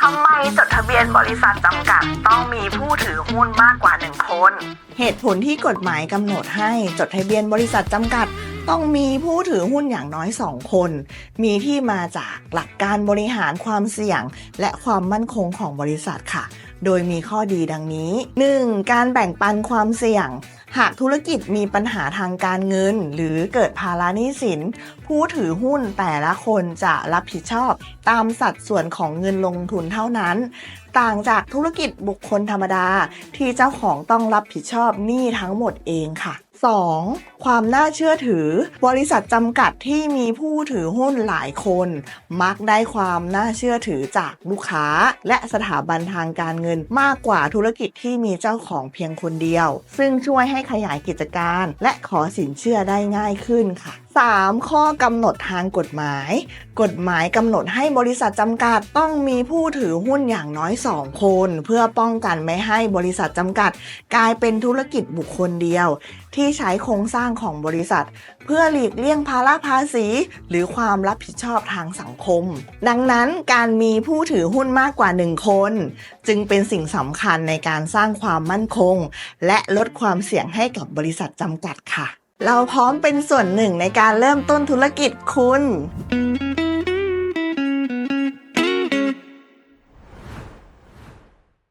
ทำไมจดทะเบียนบริษัทจำกัดต้องมีผู้ถือหุ้นมากกว่าหนึ่งคน เหตุผลที่กฎหมายกำหนดให้จดทะเบียนบริษัทจำกัด ต้องมีผู้ถือหุ้นอย่างน้อย 2 คน มีที่มาจากหลักการบริหารความเสี่ยง และความมั่นคงของบริษัทค่ะ โดยมีข้อดีดังนี้ 1. การแบ่งปันความเสี่ยง หากธุรกิจมีปัญหาทางการเงิน หรือเกิดภาระหนี้สิน ผู้ถือหุ้นแต่ละคนจะรับผิดชอบตามสัดส่วนของเงินลงทุนเท่านั้น ต่างจากธุรกิจบุคคลธรรมดา ที่เจ้าของต้องรับผิดชอบหนี้ทั้งหมดเองค่ะ 2. ความน่าเชื่อถือ บริษัทจำกัดที่มีผู้ถือหุ้นหลายคน มักได้ความน่าเชื่อถือจากลูกค้า และสถาบันทางการเงินมากกว่าธุรกิจที่มีเจ้าของเพียงคนเดียว ซึ่งช่วยให้ขยายกิจการ และขอสินเชื่อได้ง่ายขึ้นค่ะ 3. ข้อกำหนดทางกฎหมาย กฎหมายกำหนดให้บริษัทจำกัดต้องมีผู้ถือหุ้นอย่างน้อย 2 คน เพื่อป้องกันไม่ให้บริษัทจำกัด กลายเป็นธุรกิจบุคคลเดียว ที่ใช้โครงสร้างของบริษัท เพื่อหลีกเลี่ยงภาระภาษี หรือความรับผิดชอบทางสังคม ดังนั้นการมีผู้ถือหุ้นมากกว่า 1 คน จึงเป็นสิ่งสำคัญในการสร้างความมั่นคง และลดความเสี่ยงให้กับบริษัทจำกัดค่ะ เราพร้อมเป็นส่วนหนึ่งในการเริ่มต้นธุรกิจคุณ